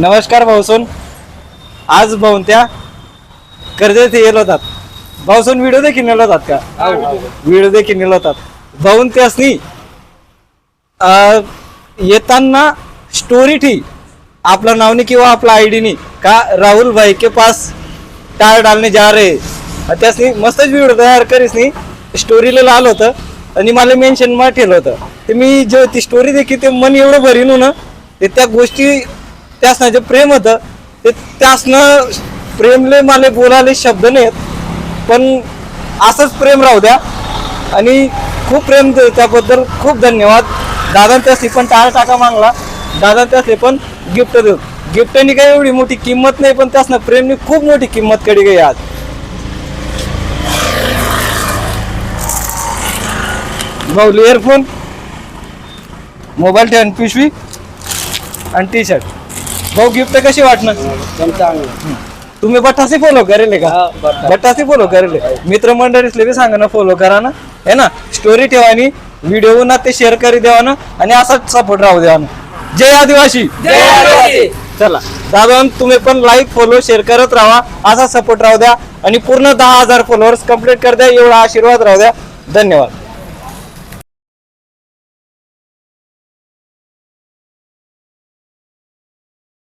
नमस्कार भाऊसोन. आज भाऊन कर्जत येल होतात. भाऊसोन व्हिडिओ देखील नेल होतात का? व्हिडिओ देखील नेल होतात. भाऊन त्यासनी येताना स्टोरी ठी आपला नावनी किंवा आपला आयडी नी का राहुल भाई के पास टायर डालने जा रहे हैं. त्यासनी मस्तच व्हिडिओ तयार करीस नी स्टोरीला लाल होतं आणि मला मेन्शन मा ठेवलं होतं. ते मी जो ती स्टोरी देखी ते मन एवढं भरीन ना ते त्या गोष्टी त्यासनं जे प्रेम होतं ते त्यासनं प्रेमले मला बोलायले शब्द नाहीत. पण असंच प्रेम राहू द्या. आणि खूप प्रेम त्याबद्दल खूप धन्यवाद. दादा त्यासनी पण टाळ टाका मागला. दादा त्यासले पण गिफ्ट देऊ. गिफ्टनी काही एवढी मोठी किंमत नाही पण त्यासनं प्रेमनी खूप मोठी किंमत कडी गई आज भाऊली इयरफोन मोबाईल ठेवून पिशवी आणि टी शर्ट भाऊ गिफ्ट कशी वाटणार? तुम्ही बट्टासी फॉलो करेल का? बट्टासी फॉलो करेल. मित्रमंडळीतले बी सांगा ना फॉलो करा ना. है ना? स्टोरी ठेवा आणि व्हिडिओ ना ते शेअर करी द्यावा ना. आणि असाच सपोर्ट राहू द्यावा ना. जय आदिवासी. चला. दादा तुम्ही पण लाईक फॉलो शेअर करत राहा. असा सपोर्ट राहू द्या. आणि पूर्ण दहा हजार फॉलोअर्स कंप्लीट कर द्या. एवढा आशीर्वाद राहू द्या. धन्यवाद.